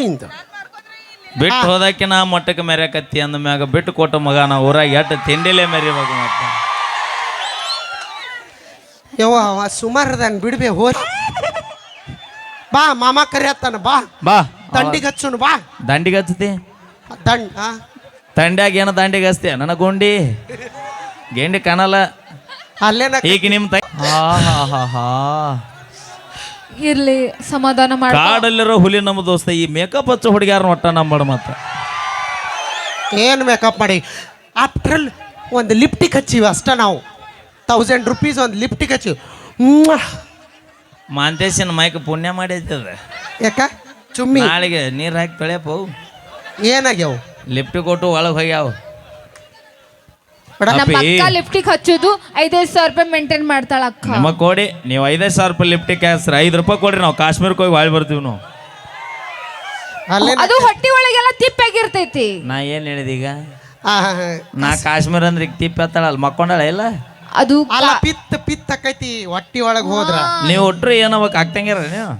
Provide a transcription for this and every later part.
ನಿಂದು ಬಿಟ್ಟು ಹೋದಕ್ಕೆ ನಾ ಮೊಟ್ಟಕ್ಕೆ ಮೆರ್ಯಾಕತ್ತಿ ಅಂದ ಮ್ಯಾಗ ಬಿಟ್ಟು ಕೊಟ್ಟ ಮಗ ನಾ ಊರಾಗ ಎಟ್ಟು ತಿಂಡಿಲೇ ಮೆರಿಬೇಕು ಮತ್ತೆ. ಯವ್ವ ಅವ ಸುಮಾರದನ್ ಬಿಡ್ಬೆ ಹೋರಿ. ಬಾ ಮಾಮ ಕರಿಯತ್ತಾನ ಬಾ. ಬಾ. ದಂಡಿಗೆ ಹಚ್ಚುನು ಬಾ. ದಂಡಿಗೆ ಹಚ್ಚತಿ? ದಂಡ್ ಆ. ತಂಡ್ಯಾಗ ಏನು ದಂಡಿಗೆ ಹಚ್ತೀಯ? ನನ್ನ ಗುಂಡಿ. ಗೆಂಡಿ ಕಾಣಲ್ಲ. ಅಲ್ಲೇನ ಈಗ ನಿಮ್ಮ ತಾಯಿ ಹಾ ಹಾ ಹಾ ಹಾ. ಇರ್ಲಿ ಸಮಾಧಾನ ಮಾಡಿ ಕಾಡಲ್ಲಿರೋ ಹುಲಿ ನಮ್ಮ ದೋಸ್ತ ಈ ಮೇಕಪ್ ಹಚ್ಚ ಹುಡುಗ್ಯಾರ ಒಟ್ಟ ನಂಬಡ ಮತ್ತೆ. ಏನು ಮೇಕಪ್ ಮಾಡಿ? ಆಫ್ಟ್ರಲ್ ಒಂದು ಲಿಪ್ಟಿಕ್ ಹಚ್ಚಿವಿ ಅಷ್ಟ ನಾವು. ತೌಸಂಡ್ ರುಪೀಸ್ ಒಂದು ಲಿಪ್ಟಿಕ್ ಹಚ್ಚಿವಿ. ಮಾಂತೇಶನ್ ಮೈಕ್ ಪುಣ್ಯ ಮಾಡೈತದ ಯಾಕ? ಚುಮ್ಮಿ. ನಾಳೆಗೆ ನೀರು ಹಾಕಿ ತೊಳೆಯಪ್ಪ. ಏನಾಗ್ಯಾವ? ಲಿಫ್ಟ್ ಕೊಟ್ಟು ಒಳಗೆ ಹೋಗ್ಯಾವ. ನಮ್ಮ. ಅಕ್ಕ ಲಿಫ್ಟಿಗೆ ಹಚ್ಚೋದು ಐದೈದು ಸಾವಿರ ರೂಪಾಯಿ ಮೇಂಟೈನ್ ಮಾಡ್ತಾಳ ಅಕ್ಕ. ನಮಗ್ ಕೊಡಿ ನೀವು ಐದೈದು ಸಾವಿರ ರೂಪಾಯಿ ಲಿಫ್ಟಿಗೆ ಹಾಕ್ಸ್ರಿ ಐದು ರೂಪಾಯಿ ಕೊಡ್ರಿ ನಾವು ಕಾಶ್ಮೀರಕ್ಕೆ ಹೋಗಿ ಬಾಳ್ ಬರ್ತೀವಿ ನಾವು. ಅಲ್ಲೇನ? ಅದು ಹೊಟ್ಟಿ ಒಳಗೆಲ್ಲ ತಿಪ್ಪಾಗಿರ್ತೈತಿ ನಾ ಏನು ಹೇಳಿದೆ ಈಗ? ಆ, ನಾ ಕಾಶ್ಮೀರ ಅಂದ್ರೆ ಈಗ ತಿಪ್ಪಿ ಹತ್ತಾಳಲ್ಲ ಮಕ್ಕೊಂಡಾಳ ಇಲ್ಲ? ಅದು ಅಲ್ಲ ಪಿತ್ ಪಿತ್ ಆಕೈತಿ ಹೊಟ್ಟಿ ಒಳಗೆ ಹೋದ್ರ. ನೀವು ಒಟ್ರು ಏನವಾಗ ಆಗ್ತಂಗಿರ ನೀವು.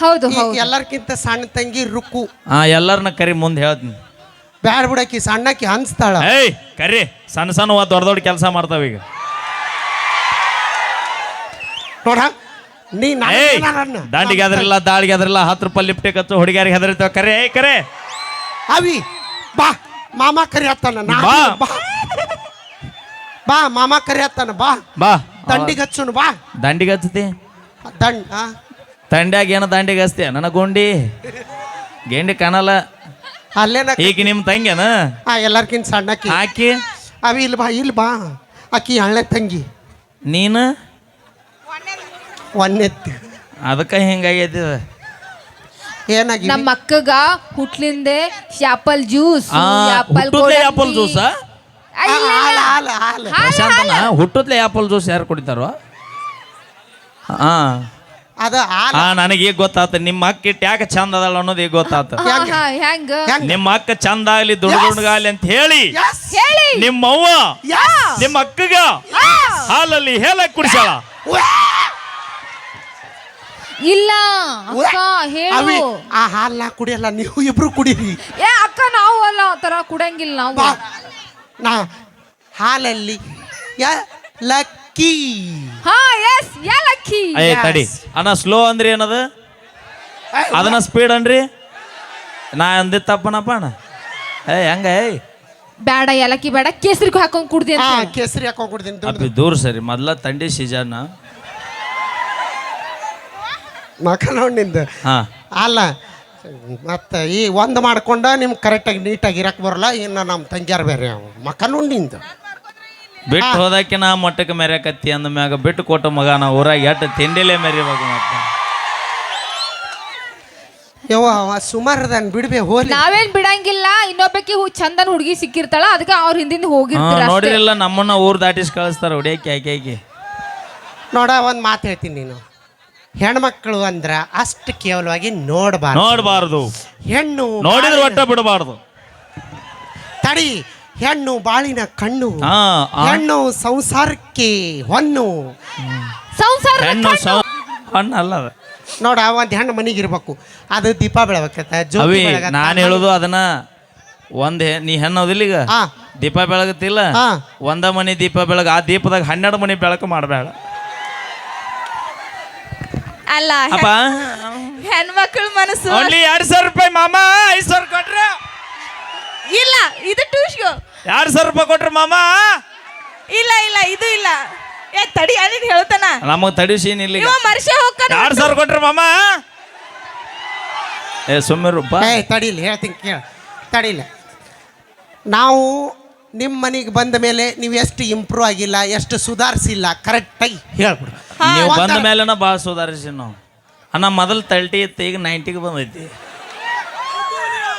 ಹೌದು ಹೌದು. ಎಲ್ಲರ್ಕಿಂತ ಸಣ್ಣ ತಂಗಿ ರುಕ್ಕು ಹಾ ಎಲ್ಲರನ್ನ ಕರಿ ಮುಂದೆ ಹೇಳ್ತೀನಿ. ಬ್ಯಾಡ್ ಬಿಡಕಿ ಸಣ್ಣಕ್ಕಿ ಹಂಚ್ತಾಳ. ಏಯ್ ಕರಿ ಸಣ್ಣ ಸಣ್ಣ ದೊಡ್ಡ ದೊಡ್ಡ ಕೆಲಸ ಮಾಡ್ತಾವ ಈಗ. ನೋಡ ನೀ ಏಯ್? ದಾಂಡಿಗೆ ಹೆದರಿಲ್ಲ ದಾಳಿಗೆ ಹೆದರಿಲ್ಲ ಹತ್ತು ರೂಪಾಯಿ ಲಿಫ್ಟಿಗೆ ಹಚ್ಚು ಹುಡುಗಿಯರಿಗೆ ಹೆದರಿತಾವ ಕರೆ ಏಯ್ ಕರೆ ಅವಿ ಬಾ ಮಾಮ ಕರಿಯತ್ತಾನ ನಾ ಬಾ. ಬಾ. ಬಾ ಮಾಮ ಕರಿಯತ್ತಾನ ಬಾ. ಬಾ. ದಂಡಿಗೆ ಹಚ್ಚುನು ಬಾ. ದಂಡಿಗೆ ಹಚ್ಚತಿ? ದಂಡ ಆ? ತಂಡ್ಯಾಗ ಏನೋ ದಂಡಿಗೆ ಹಚ್ತಿಯ? ನನ್ನ ಗುಂಡಿ. ಗೆಂಡಿ ಕಾಣಲ್ಲ. ಅಲ್ಲೇನ ಈಗ ನಿಮ್ಮ ತಂಗಿನ ಆ ಎಲ್ಲರ್ಕಿಂತ ಸಣ್ಣ ಆಕಿ? ಅವಿ ಇಲ್ಲಿ ಬಾ ಇಲ್ಲಿ ಬಾ ಅಕ್ಕಿ ಹಳ್ಳೆ ತಂಗಿ. ನೀನು? ಒನ್ನೆತ್ತು. ಅದಕ್ಕೆ ಹಿಂಗಾಗ್ಯದ. ಏನಾಗಿ ನಮ್ಮ ಅಕ್ಕಗ ಹುಟ್ಲಿಂದೆ ಆಪಲ್ ಜ್ಯೂಸ್ ಆಪಲ್ ಜ್ಯೂಸ್ ಹಾಲು ಹಾಲು ಹಾಲು. ಪ್ರಶಾಂತನ ಹುಟ್ಟುದ್ಲೆ ಆಪಲ್ ಜ್ಯೂಸ್ ಯಾರು ಕುಡಿತಾರೋ? ಹಾ ಅದ ಹಾಲು ಹಾ ನನಗೆ ಈಗ ಗೊತ್ತಾತ. ನಿಮ್ಮ ಅಕ್ಕ ಇಟ್ಟು ಯಾಕೆ ಚಂದ ಅದಲ್ಲ ಅನ್ನೋದು ಈಗ ಗೊತ್ತಾತ. ಹೆಂಗ? ಹೆಂಗ್? ನಿಮ್ಮ ಅಕ್ಕ ಚಂದ ಆಗ್ಲಿ ದುಡ್ಡುಗಾಲಿ ಅಂತ ಹೇಳಿ ಎಸ್ ಹೇಳಿ. ನಿಮ್ಮ ಅವ್ವ! ನಿಮ್ಮ ಅಕ್ಕಗ ಹಾಲಲ್ಲಿ ಹೇಳಕ್ ಕುಡಿಸಾಳ ಇಲ್ಲ ಅಕ್ಕ ಹೇಳು. ಅವಿ ಆ ಹಾಲ್ ಕುಡಿಯಲ್ಲ ನೀವು ಇಬ್ರು ಕುಡೀರಿ. ಏ ಅಕ್ಕ ನಾವು ಅಲ್ಲ ಆ ತರ ಕುಡಂಗಿಲ್ಲ ನಾವು. ನಾ ಹಾಲಲ್ಲಿ ಯ ಲಕ್ಕಿ ಹಾ ಎಸ್ ಏಲಕ್ಕಿ. ಏ. ತಡಿ. ಅಣ್ಣ ಸ್ಲೋ ಅಂದ್ರಿ ಏನದು? ಅದನ್ನ ಸ್ಪೀಡ್ ಅನ್ರಿ ನಾ ಅಂದಿದ್ ತಪ್ಪನಪ್ಪ ಅಣ್ಣ. ಏ ಹಂಗ ಏಯ್ ಬೇಡ ಏಲಕ್ಕಿ ಬೇಡ. ಕೇಸರಿ ಹಾಕೊಂಡ್ ಕುಡ್ದಿ ಹಾ ಕೇಸರಿ ಹಾಕೊಂಡು ಕೊಡ್ತೀನಿ. ಅಪ್ಪಿ ದೂರ ಸರಿ. ಮೊದ್ಲ ತಂಡಿ ಸೀಜನ್. ಮಕ ಹಾ. ಅಲ್ಲ ಮತ್ತೆ ಈ ಒಂದು ಮಾಡ್ಕೊಂಡ ನಿಮ್ಗೆ ಕರೆಕ್ಟಾಗಿ ನೀಟಾಗಿ ಇರಕ್ಕೆ ಬರಲ್ಲ. ಇನ್ನು ನಮ್ಮ ತಂಗಿಯಾರು ಬೇರೆ. ಅವ ಮಕ ಬಿಟ್ಟು ಹೋದಕ್ಕೆ ನಾ ಮೊಟ್ಟಕ್ಕೆ ಮೆರ್ಯಾಕತ್ತಿ ಅಂದ ಮ್ಯಾಗ ಬಿಟ್ಟು ಕೊಟ್ಟ ಮಗ ನಾ ಊರಾಗ ಎಟ್ಟು ತಿಂಡಿಲೇ ಮೆರಿಬೇಕು ಮತ್ತೆ. ಯವ್ವ ಅವ ಸುಮಾರದನ್ ಬಿಡ್ಬೆ ಹೋಲಿ. ನಾವೇನ್ ಬಿಡಂಗಿಲ್ಲ ಇನ್ನೊಬ್ಬಕಿ ಹು- ಚಂದನ್ ಹುಡುಗಿ ಸಿಕ್ಕಿರ್ತಾಳ ಅದಕ್ಕೆ ಅವ್ರ ಹಿಂದಿಂದ ಹೋಗಿ ನೋಡಿರಲ್ಲ. ನಮ್ಮನ್ನ ಊರ್ ದಾಟಿಸ್ ಕಳಿಸ್ತಾರ ಹೊಡಿಯಕ್ಕೆ ಆಕೆ ಆಕೆ ನೋಡ ಒಂದು ಮಾತು ಹೇಳ್ತೀನಿ ನೀನು. ಹೆಣ್ಮಕ್ಳು ಅಂದ್ರ ಅಷ್ಟು ಕೇವಲವಾಗಿ ನೋಡಬಾರ್ದು. ನೋಡಬಾರ್ದು. ಹೆಣ್ಣು ನೋಡಿದ್ರೆ ಒಟ್ಟ ಬಿಡಬಾರ್ದು. ತಡಿ ಹೆಣ್ಣು ಬಾಳಿನ ಕಣ್ಣು ಆ ಹೆಣ್ಣು ಸಂಸಾರಕ್ಕೆ ಹೊನ್ನು. ಸಂಸಾರ ಹೆಣ್ಣು ಸೌ ಹಣ್ಣು ಅಲ್ಲ ಅದು. ನೋಡ ಒಂದು ಹೆಣ್ಣು ಮನೆಗೆ ಇರ್ಬೇಕು. ಅದು ದೀಪ ಬೆಳಗತ್ತ ಅವಿ. ನಾನು ಹೇಳೋದು ಅದನ್ನ ಒಂದ್ ಹೆ- ನೀ ಹೆಣ್ಣು ಹೌದಿಲ್ಲ ಈಗ ಹಾ ದೀಪ ಬೆಳಗತ್ತಿಲ್ಲ? ಹಾ. ಒಂದ ಮನಿ ದೀಪ ಬೆಳಗ ಆ ದೀಪದಾಗ ಹನ್ನೆರಡು ಮನಿ ಬೆಳಕು ಮಾಡಬೇಡ. ಅಲ್ಲ ಅಪ್ಪ. ಹೆಣ್ಮಕ್ಳ ಮನಸ್ಸು ಓನ್ಲಿ ಎರಡ್ ಸಾವಿರ ರೂಪಾಯಿ ಮಾಮ ಐದ್ ಸಾವಿರ ಕೊಟ್ರೆ. ಇಲ್ಲ ಇದು ಟ್ಯೂಷ್ಗು ಎರಡ್ ಸಾವಿರ ರೂಪಾಯಿ ಕೊಟ್ರು ಮಾಮ? ಇಲ್ಲ ಇಲ್ಲ ಇದು ಇಲ್ಲ. ಏ ತಡಿ ಅಲ್ಲಿದ್ ಹೇಳ್ತಾನ. ನಮಗ್ ತಡಿಸೀನ್ ಇಲ್ಲಿ ಇವ ಮರ್ಷೆ ಹೋಗ್ತಾನ ಯಾರು ಸಾವಿರ ಕೊಟ್ರು ಮಾಮ? ಏ ಸುಮ್ಮರು ರೂಪ ಏ ತಡಿಲಿ ಹೇಳ್ತೀನಿ ಕೇಳ. ತಡಿಲ್ಲ ನಾವು ನಿಮ್ಮ ಮನೆಗೆ ಬಂದ ಮೇಲೆ ನೀವು ಎಷ್ಟು ಇಂಪ್ರೂವ್ ಆಗಿಲ್ಲ ಎಷ್ಟು ಸುಧಾರಿಸಿಲ್ಲ ಕರೆಕ್ಟಾಗಿ ಹೇಳ್ಬಿಡು. ನೀವು ಬಂದ ಮೇಲೆನ ಭಾಳ ಸುಧಾರಿಸಿ ನಾವು. ಅಣ್ಣ ಮೊದಲು ತರ್ಟಿ ಇತ್ತು ಈಗ ನೈಂಟಿಗೆ ಬಂದೈತಿ.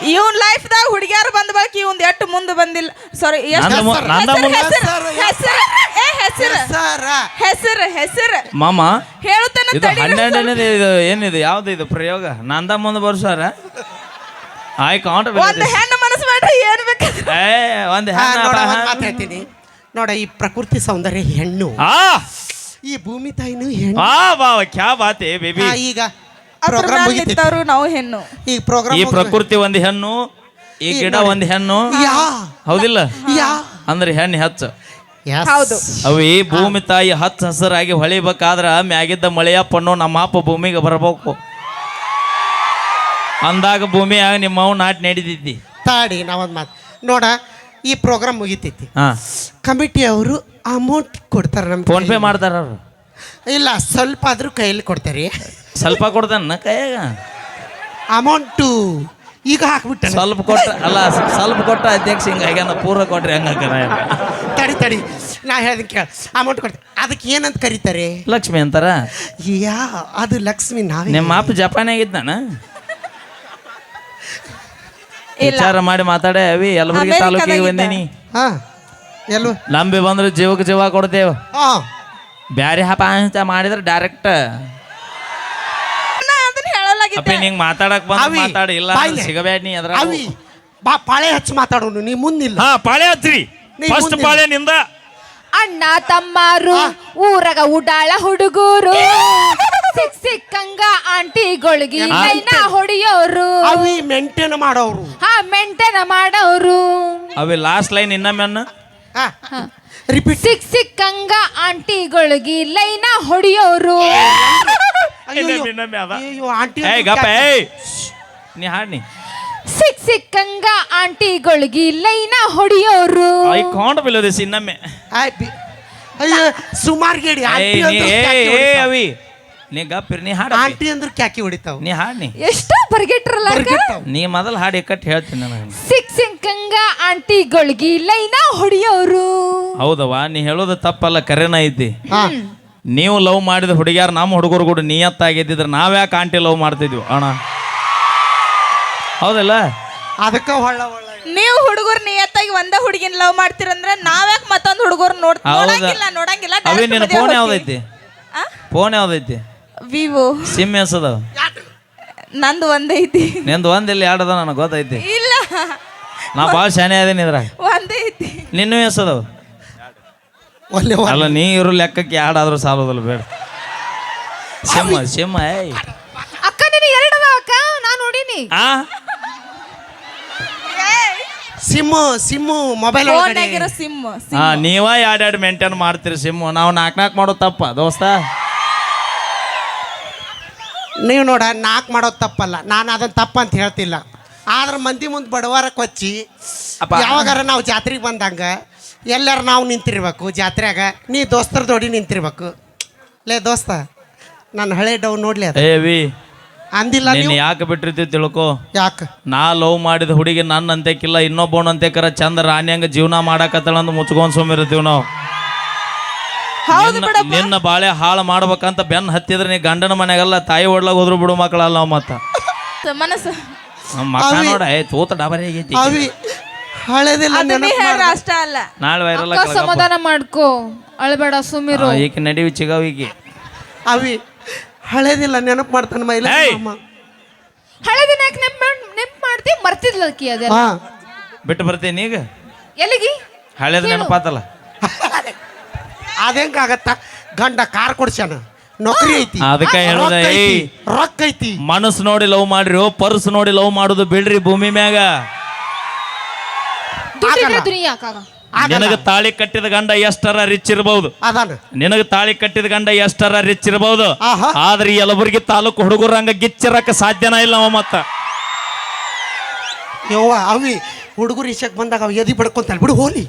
ಇವನ್ ಲೈಫ್ದಾಗ ಹುಡುಗ್ಯಾರು ಬಂದ ಬಾಕಿ ಇವಂದ್ ಎಟ್ಟು ಮುಂದೆ ಬಂದಿಲ್ಲ ಸಾರಿ ನಂದ ಮು- ನಂದ ಹೆಸರು ಹೆಸರು ಏ ಹೆಸರು. ಸರ ಹೆಸರು ಹೆಸರು. ಮಾಮ ಹೇಳ್ತೇನೆ ಇದು ತಡಿ ಹನ್ನೆರಡನೇದು ಇದು ಏನಿದು? ಯಾವ್ದು ಇದು ಪ್ರಯೋಗ? ನಂದ ಮುಂದೆ ಬರ್ಸಾರ ಆಯ್ ಕಾಂಟ್ ಒಂದ್ ಹೆಣ್ಣು ಮನಸ್ಸು ಮಾಡ್ರಿ ಏನ್ ಬೇಕಾದ್ರೆ. ಏ ಒಂದು ಹಾ, ಹೆಣ್ಣ ನೋಡ ಬಾ. ಒಂದು ಮಾತು ಹೇಳ್ತೀನಿ. ನೋಡ ಈ ಪ್ರಕೃತಿ ಸೌಂದರ್ಯ ಹೆಣ್ಣು. ಆ! ಈ ಭೂಮಿ ತಾಯಿನೂ ಹೆಣ್ಣು. ಆ ಬಾವ ಕ್ಯಾ ಬಾತೆ ಬೇಬಿ. ಹಾ, ಈಗ ಪ್ರೋಗ್ರಾಮ್ ಮುಗಿತಿತ್ತು ಮುಗಿತೈತಿ ನಿಂತವ್ರು ನಾವು ಹೆಣ್ಣು. ಈ ಪ್ರೋಗ್ರಾಮ್ ಈ ಪ್ರಕೃತಿ ಒಂದು ಹೆಣ್ಣು ಈ ಗಿಡ ಒಂದು ಹೆಣ್ಣು. ಯಾ. ಹೌದಿಲ್ಲ? ಯಾ. ಅಂದ್ರೆ ಹೆಣ್ಣು ಹೆಚ್ಚು. Yes. ಹೌದು. ಅವಿ ಭೂಮಿ ತಾಯಿ ಹಚ್ಚ ಹಸರಾಗಿ ಹೊಳಿಬೇಕಾದ್ರ ಮ್ಯಾಗಿದ್ದ ಮಳೆಯಪ್ಪನ್ನು ನಮ್ಮ ಅಪ್ಪ ಭೂಮಿಗೆ ಬರಬೇಕು. ಅಂದಾಗ ಭೂಮಿಯಾಗ ನಿಮ್ಮ ಅವ್ ನಾಟಿ ನಡೀತಿದ್ದಿ ತಾಡಿ ನಾವೊಂದು ಮಾತು. ನೋಡ ಈ ಪ್ರೋಗ್ರಾಮ್ ಮುಗಿತೈತಿ. ಹಾ. ಕಮಿಟಿ ಅವರು ಅಮೌಂಟ್ ಕೊಡ್ತಾರೆ ನಮ್ಗೆ ಫೋನ್ ಪೇ ಮಾಡ್ತಾರ ಅವ್ರು. ಇಲ್ಲ ಸ್ವಲ್ಪ ಆದ್ರೂ ಕೈಯಲ್ಲಿ ಕೊಡ್ತಾರೆ. ಸ್ವಲ್ಪ ಕೊಡ್ತಾನ ಕೈಯಾಗ. ಅಮೌಂಟು ಈಗ ಹಾಕ್ಬಿಟ್ಟೆ. ಸ್ವಲ್ಪ ಕೊಟ್ಟ ಅಲ್ಲ ಸ್ವಲ್ಪ ಕೊಟ್ಟ ಅಧ್ಯಕ್ಷ ಹಿಂಗಾಗ್ಯಾನ ಪೂರ ಕೊಟ್ರಿ ಹಂಗಾಗ್ಯಾನ ತಡಿ ತಡಿ. ನಾ ಹೇಳ್ದೆ ಕೇಳ. ಅಮೌಂಟ್ ಕೊಡ್ತೀನಿ ಅದಕ್ಕೆ ಏನಂತ ಕರೀತಾರೆ? ಲಕ್ಷ್ಮಿ ಅಂತಾರ? ಯಾ ಅದು ಲಕ್ಷ್ಮಿ ನಾವೇ. ನಿಮ್ಮ ಅಪ್ಪ ಜಪಾನಾಗಿದ್ದಾನ ನಾನು ವಿಚಾರ ಮಾಡಿ ಮಾತಾಡೆ ಅವಿ ಯಲಬುರ್ಗಿ ತಾಲೂಕಿಗೆ ಬಂದೀನಿ. ಹಾ ಎಲ್ಲೋ. ಲಂಬಿ ಬಂದ್ರೆ ಜೀವಕ್ಕೆ ಜೀವ ಕೊಡ್ತೇವೆ. ಹಾ. ಬ್ಯಾರೆ ಹಪ ಅಂತ ಮಾಡಿದ್ರೆ ಡೈರೆಕ್ಟ್ ಅಪ್ಪಿ ನಿಂಗೆ ಮಾತಾಡಕ್ ಬಂದ್ ಅವಿ, ಮಾತಾಡಿ ಇಲ್ಲ ಬಾಯ್ಲೆ. ಸಿಗಬೇಡ ನೀ ಅದ್ರ ಅವಿ ಬಾ ಪಾಳೆ ಹಚ್ಚಿ ಮಾತಾಡೋನು ನೀ ಮುಂದಿಲ್ಲ. ಹಾ ಪಾಳೆ ಹಚ್ಚ್ರಿ. ನೀ ಫಸ್ಟ್ ಮುಂದೆ. ಪಾಳೆ ನಿಂದ. ಅಣ್ಣ ತಮ್ಮಾರು ಊರಗ ಉಡಾಳ ಹುಡುಗರು. ಸಿಕ್ ಸಿಕ್ಕಂಗ ಆಂಟಿಗಳಿಗೆ ಲೈನಾ ಹೊಡಿಯೋರು. ಅವಿ ಮೇಂಟೈನ್ ಮಾಡೋರು ಹಾ ಮೆಂಟೇನ್ ಮಾಡೋರು ಅವಿ ಲಾಸ್ಟ್ ಲೈನ್ ಇನ್ನೊಮ್ಮೆ ರಿಪೀಟ್ ಸಿಕ್ ಸಿಕ್ಕಂಗ ಆಂಟಿಗಳಿಗೆ ಲೈನ ಹೊಡಿಯೋರು. ಅಯ್ಯೋ ಆಂಟಿ ಏಯ್ ಗಪ್ಪ ಏಯ್! ನೀ ಹಾಡ್ ನೀ ಸಿಕ್ ಸಿಕ್ಕಂಗ ಆಂಟಿಗಳಿಗೆ ಲೈನ ಹೊಡಿಯೋರು. ಐ ಕಾಂಟ್ ಬಿಲೋ ದಿಸ್ ಇನ್ನೊಮ್ಮೆ ಅಯ್ಯೋ ಸುಮಾರ್ ಗೇಡಿ ಏಯ್ ಆಂಟಿ ನೀ ಅಂದ್ರೆ ಏಯ್ ಕ್ಯಾಕಿ ಏಯ್ ಹೊಡಿತಾವ್. ಅವಿ. ನೀ ಗಪ್ಪಿರಿ ನೀ ಹಾಡ ಆಂಟಿ ಅಂದ್ರೆ ಕ್ಯಾಕಿ ಹೊಡಿತಾವ್. ನೀ ಹಾಡ್ ನೀ ಎಷ್ಟು ಬರ್ಗೆಟ್ರಲ್ಲ ಬರ್ಗೆಟ್ಟಾವ್. ನೀ ಮೊದಲು ಹಾಡು ಇಕ್ಕಟ್ಟು ಹೇಳ್ತೀನಿ ನನಗೆ. ಸಿಕ್ ಸಿಕ್ಕಂಗ ಆಂಟಿಗಳಿಗೆ ಲೈನ ಹೊಡಿಯೋರು. ಹೌದವ್ವ ನೀ ಹೇಳೋದು ತಪ್ಪಲ್ಲ ಕರೆನ ಐತಿ. ಹಾ. ನೀವು ಲವ್ ಮಾಡಿದ ಹುಡುಗಿಯಾರು ನಮ್ಮ ಹುಡುಗರು ಕೂಡ ನಿಯತ್ತಾಗಿದ್ದಿದ್ರೆ ನಾವ್ಯಾಕೆ ಆಂಟಿ ಲವ್ ಮಾಡ್ತಿದ್ವಿ ಅಣ್ಣ? ಹೌದಲ್ಲ? ಅದಕ್ಕೆ ಹೊಳ್ಳ ಹೊಳ್ಳ ನೀವು ಹುಡುಗರು ನಿಯತ್ತಾಗಿ ಒಂದ ಹುಡುಗಿನ ಲವ್ ಮಾಡ್ತೀರಂದ್ರೆ ನಾವ್ಯಾಕೆ ಮತ್ತೊಂದು ಹುಡುಗರು ನೋಡ್ ಹೌದಾ? ನೋಡಂಗಿಲ್ಲ ನೋಡಂಗಿಲ್ಲ ಅವಿ ನಿನ್ನ ಫೋನ್ ಯಾವ್ದೈತಿ? ಆ? ಫೋನ್ ಯಾವ್ದೈತಿ? ವಿವೋ. ಸಿಮ್ ಎಸದ ನಂದು ಒಂದೈತಿ. ನಿಂದು ಒಂದಿಲ್ಲ ಎರಡು ಅದ ನನಗೆ ಗೊತ್ತೈತಿ. ಇಲ್ಲ. ನಾ ಭಾಳ ಶಾನೆ ಅದೇನಿ ಇದ್ರಾಗ. ಒಂದೈತಿ. ನಿನ್ನೂ ಎಸ್ ಒಲ್ಲೆ. ಅಲ್ಲ ನೀ ಇರೋ ಲೆಕ್ಕಕ್ಕೆ ಎರಡಾದ್ರೂ ಸಾಲೋದಲ್ಲ ಬೇಡ. ಸಿಮ್ಮ ಸಿಮ್ಮ ಏಯ್. ಅಕ್ಕ ನಿನ್ನ ಎರಡದ ಅಕ್ಕ? ನಾನು ನೋಡಿನಿ. ಆ? ಸಿಮ್ಮು ಸಿಮ್ಮು ಮೊಬೈಲ್ ಒಳಗಡೆ. ಫೋನ್ನಾಗಿರೋ ಸಿಮ್ ಹಾ ನೀವ ಎರಡೆರಡು ಮೇಂಟೈನ್ ಮಾಡ್ತೀರಿ ಸಿಮ್ಮು. ನಾವು ನಾಲ್ಕು ನಾಲ್ಕು ಮಾಡೋ ತಪ್ಪ ದೋಸ್ತ. ನೀವು ನೋಡ ನಾಲ್ಕು ಮಾಡೋದು ತಪ್ಪಲ್ಲ. ನಾನು ಅದನ್ನ ತಪ್ಪ ಅಂತ ಹೇಳ್ತಿಲ್ಲ. ಆದ್ರೆ ಮಂದಿ ಮುಂದೆ ಬಡವಾರ ಕೊಚ್ಚಿ ಅಪ್ಪ. ಯಾವಾಗಾರ ನಾವು ಜಾತ್ರೆಗೆ ಬಂದಂಗ ಎಲ್ಲಾರ ನಾವು ನಿಂತಿರ್ಬೇಕು ಜಾತ್ರೆಯಾಗ. ನೀ ದೋಸ್ತರ ಜೋಡಿ ನಿಂತಿರ್ಬೇಕು. ಲೇ ದೋಸ್ತ ನನ್ನ ಹಳೆ ಡವ್ ನೋಡ್ಲಿ ಅದು. ಏವಿ ಅಂದಿಲ್ಲ ನೀನು ಯಾಕೆ ಬಿಟ್ಟಿರ್ತೀವಿ ತಿಳ್ಕೊ? ಯಾಕೆ? ನಾ ಲವ್ ಮಾಡಿದ ಹುಡುಗಿ ನನ್ನ ಅಂತೇಕಿಲ್ಲ ಇನ್ನೊಬ್ಬನ ಅಂತೇಕರ ಚಂದ ರಾಣಿಯಂಗ ಜೀವನ ಮಾಡಾಕತ್ತಳಂದು ಮುಚ್ಕೊಂಡ್ ಸುಮ್ಮಿರ್ತೀವಿ ನಾವು. ಹೌದು ನಿನ್ನ- ಬಿಡಪ್ಪ. ನಿನ್ನ ಬಾಳೆ ಹಾಳು ಮಾಡ್ಬೇಕಂತ ಬೆನ್ ಹತ್ತಿದ್ರೆ ನೀ ಗಂಡನ ಮನೆಗೆಲ್ಲ ತಾಯಿ ಒಡ್ಲಾಗ ಹೋದ್ರು ಬಿಡು ಮಕ್ಕಳಲ್ಲ ನಾವು ಮತ್ತ. ಮನಸ್ಸು. ನಮ್ಮ ಮಕ್ಕ ಅವಿ- ನೋಡ ಏ ತೂತ ಡಬರಿ ಆಗೈತಿ ಅವಿ ಹಳೆದಿಲ್ಲ ಅದನ್ನೇ ನೆನಪು ಹೇಳ್ರ ಮಾಡು. ಅಷ್ಟ ಅಲ್ಲ. ನಾಳೆ ವೈರಲ್ ಅಕ್ಕ ಸಮಾಧಾನ ಮಾಡ್ಕೋ. ಅಳ್ಬೇಡ ಸುಮಿರು. ಈಕೆ ನಡಿವಿ ಚಿಗವಿಗೆ ಅವಿ ಹಳೆದಿಲ್ಲ ನೆನಪು ಮಾಡ್ತಾನೆ ಮೈಲ ಏಯ್! ಹಳೆ ದಿನ ನೆಪ್ ನೆಪ್ ಮಾಡ್ತಿ? ಮರ್ತಿದ್ಲಕ್ಕಿ ಅದೆಲ್ಲ. ಹಾ. ಬಿಟ್ಟು ಬರ್ತೀನಿ ಈಗ? ಎಲ್ಲಿಗಿ? ಹಳೇದು ನೆನಪಾತಲ್ಲ. ಅದೇಂಗಾಗತ್ತ ಗಂಡ ಕಾರ್ ಕೊಡ್ಸ್ಯಾನ. ನೌಕರಿ ಐತಿ. ಅದಕ್ಕೆ ಹೇಳೋದ ರೊಕ್ಕ ಐತಿ. ಏಯ್! ರೊಕ್ಕ ಐತಿ. ಮನಸ್ಸು ನೋಡಿ ಲವ್ ಮಾಡ್ರಿ ಪರ್ಸ್ ನೋಡಿ ಲವ್ ಮಾಡುದು ಬಿಡ್ರಿ ಭೂಮಿ ಮ್ಯಾಗ. ದುಡ್ಡಿದ್ರೆ. ದುನಿಯಾ ನಿನಗ ತಾಳಿ ಕಟ್ಟಿದ ಗಂಡ ಎಷ್ಟರ ರಿಚ್ ಇರಬಹುದು ಅದಾನ ನಿನಗ ತಾಳಿ ಕಟ್ಟಿದ ಗಂಡ ಎಷ್ಟರ ರಿಚ್ ಇರಬಹುದು ಆಹಾ. ಆದ್ರೆ ಯಲಬುರ್ಗಿ ತಾಲೂಕು ಹುಡುಗರ ಹಂಗ ಗಿಚ್ಚಿರಕ್ಕ ಸಾಧ್ಯನ ಇಲ್ಲ ಅವ ಮತ್ತ. ಯವ್ವ ಅವಿ ಹುಡುಗರು ಇಶಕ್ ಬಂದಾಗ ಅವ್ ಎದಿ ಬಡ್ಕೊಂತಾಳ. ಬಿಡು ಹೋಲಿ.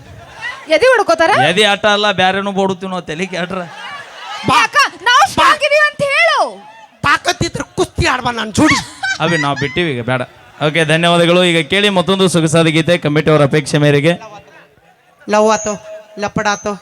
ಎದಿ ಹೊಡ್ಕೋತಾರ ಎದಿ ಆಟ ಅಲ್ಲ ಬ್ಯಾರೇನು ಬೋಡುತ್ತೀವಿ ನಾವು ತಲೆ ಕೆಟ್ರ ಬಾ. ಅಕ್ಕ ನಾವು ಸ್ಟ್ರಾಂಗ್ ಇದೀವಿ ಅಂತ ಹೇಳು. ತಾಕತ್ತಿದ್ರ ಕುಸ್ತಿ ಆಡ್ಬಾ ನಾನು ಜೋಡಿ. ಅವಿ ನಾವು ಬಿಟ್ಟಿವಿ ಈಗ ಬೇಡ. ಓಕೆ ಧನ್ಯವಾದಗಳು. ಈಗ ಕೇಳಿ ಮತ್ತೊಂದು ಸೊಗಸಾದ ಗೀತೆ, ಕಮಿಟಿ ಅವರ ಅಪೇಕ್ಷೆ ಮೇರೆಗೆ. ಲವ್ ಆತೋ ಲಪಡ ಆತೋ